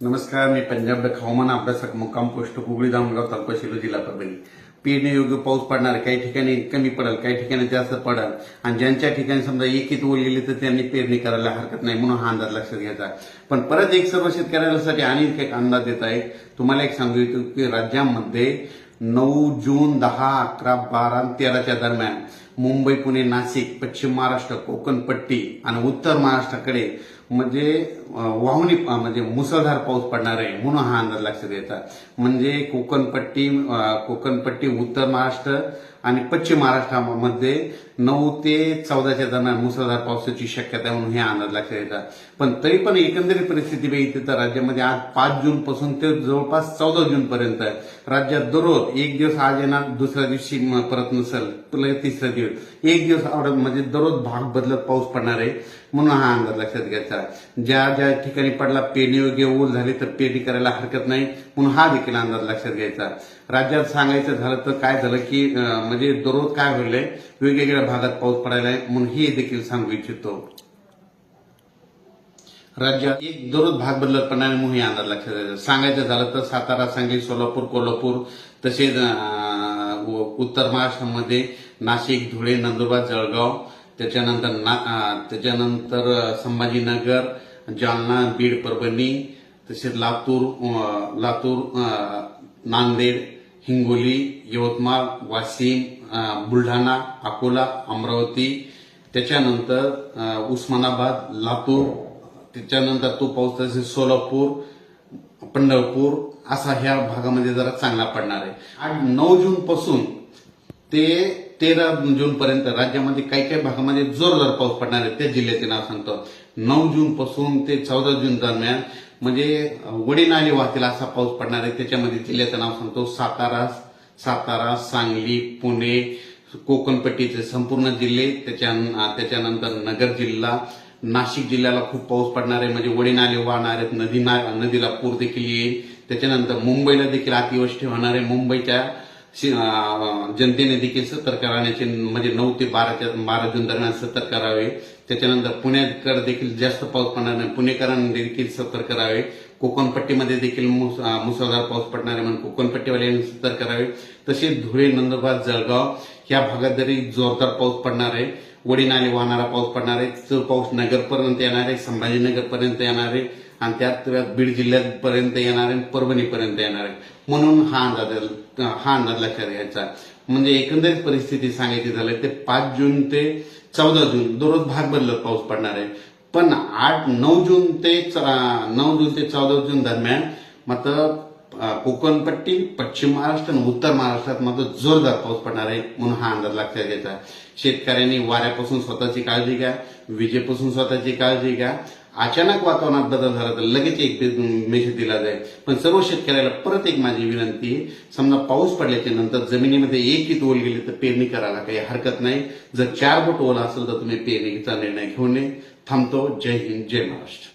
नमस्कार मी पंजाब हवामान अभ्यासक मुक्काम पोस्ट कुगळी दामगाव तालुका शिरो जिल्हा परभणी. पेरणी योग्य पाऊस पडणार काही ठिकाणी कमी पडेल काही ठिकाणी जास्त पडेल. आणि ज्यांच्या ठिकाणी समजा एकीत ओल तर त्यांनी पेरणी करायला हरकत नाही म्हणून हा अंदाज लक्षात घ्यायचा. पण परत एक सर्व शेतकऱ्यांसाठी आणि एक अंदाज देत आहे तुम्हाला एक सांगू इच्छितो की राज्यामध्ये नऊ जून दहा अकरा बारा तेराच्या दरम्यान मुंबई पुणे नाशिक पश्चिम महाराष्ट्र कोकण पट्टी आणि उत्तर महाराष्ट्राकडे म्हणजे वाहुनी म्हणजे मुसळधार पाऊस पडणार आहे म्हणून हा अंदाज लक्षात घ्यायचा म्हणजे कोकणपट्टी कोकणपट्टी उत्तर महाराष्ट्र आणि पश्चिम महाराष्ट्रामध्ये नऊ ते चौदाच्या दरम्यान मुसळधार पावसाची शक्यता म्हणून हे अंदाज लक्षात येतात पण तरी पण एकंदरीत परिस्थिती बघितली तर राज्यामध्ये आज पाच जून पासून ते जवळपास चौदा जून पर्यंत राज्यात दररोज एक दिवस आज येणार दुसऱ्या दिवशी परत नसेल तुला तिसरा दिवस एक दिवस आवडत म्हणजे दररोज भाग बदलत पाऊस पडणार आहे म्हणून हा अंदाज लक्षात घ्यायचा. ज्या ज्या ठिकाणी पडला पेरणी वगैरे ओल झाली तर पेरणी करायला हरकत नाही म्हणून हा देखील अंदाज लक्षात घ्यायचा. राज्यात सांगायचं झालं तर काय झालं की म्हणजे दररोज काय होईल वेगवेगळ्या भागात पाऊस पडायला आहे म्हणून हे देखील सांगू इच्छितो. राज्यात एक दररोज भाग बदलत पडणार म्हणून हे अंदाज लक्षात सांगायचं झालं तर सातारा सांगली सोलापूर कोल्हापूर तसेच उत्तर महाराष्ट्रामध्ये नाशिक धुळे नंदुरबार जळगाव त्याच्यानंतर ना त्याच्यानंतर संभाजीनगर जालना बीड परभणी तसेच लातूर लातूर नांदेड हिंगोली यवतमाळ वाशिम बुलढाणा अकोला अमरावती. त्याच्यानंतर उस्मानाबाद लातूर. त्याच्यानंतर तो पाऊस तसेच सोलापूर पंढरपूर. असा ह्या भागामध्ये जरा चांगला पडणार आहे. आणि नऊ जून पासून ते तेरा जून पर्यंत राज्यामध्ये काही काही भागामध्ये जोरदार पाऊस पडणार आहे. त्या जिल्ह्याचे नाव सांगतो. नऊ जून पासून ते चौदा जून दरम्यान म्हणजे वडीनाली वाहतील असा पाऊस पडणार आहे. त्याच्यामध्ये जिल्ह्याचं नाव सांगतो. सातारा सातारा सांगली पुणे कोकणपट्टीचे संपूर्ण जिल्हे त्याच्या त्याच्यानंतर नगर जिल्हा नाशिक जिल्ह्याला खूप पाऊस पडणार आहे. म्हणजे वडीनाले वाहणार आहेत. नदी ना- नदीला पूर देखील येईल. त्याच्यानंतर मुंबईला देखील अतिवृष्टी होणार आहे. मुंबईच्या जनतेने देखील सतर्क राहण्याचे म्हणजे नऊ ते बाराच्या बारा जून दरम्यान सतर्क करावे त्याच्यानंतर पुण्याकडे देखील जास्त पाऊस पडणार नाही. पुणेकरांनी देखील सतर्क करावे कोकणपट्टीमध्ये देखील मुस- मुसळधार पाऊस पडणार आहे म्हणून कोकणपट्टीवाल्यांनी सतर्क करावे तसेच धुळे नंदुरबार जळगाव या भागात जरी जोरदार पाऊस पडणार आहे वडीनाले वाहणारा पाऊस पडणार आहे. तो पाऊस नगरपर्यंत येणार आहे संभाजीनगरपर्यंत येणार आहे आणि त्यात त्यात बीड जिल्ह्यापर्यंत येणार आहे परभणीपर्यंत येणार आहे. म्हणून हा अंदाज हा अंदाज लक्षात घ्यायचा. म्हणजे एकंदरीत परिस्थिती सांगायची झाली ते पाच जून ते चौदा जून दररोज भाग बदलत पाऊस पडणार आहे. पण आठ नऊ जून ते नऊ जून ते चौदा जून दरम्यान मात्र कोकणपट्टी पश्चिम महाराष्ट्र आणि उत्तर महाराष्ट्रात मात्र जोरदार पाऊस पडणार आहे म्हणून हा अंदाज लक्षात घ्यायचा. शेतकऱ्यांनी वाऱ्यापासून स्वतःची काळजी घ्या विजेपासून स्वतःची काळजी घ्या. अचानक वातावरणात बदल झाला तर लगेच एक मेसेज दिला जाईल. पण सर्व शेतकऱ्याला परत एक माझी विनंती आहे. समजा पाऊस पडल्याच्या नंतर जमिनीमध्ये एक ईत ओल गेली तर पेरणी करायला काही हरकत नाही. जर चार बोट ओला असेल तर तुम्ही पेरणीचा निर्णय घेऊन नये. थांबतो. जय हिंद जय महाराष्ट्र.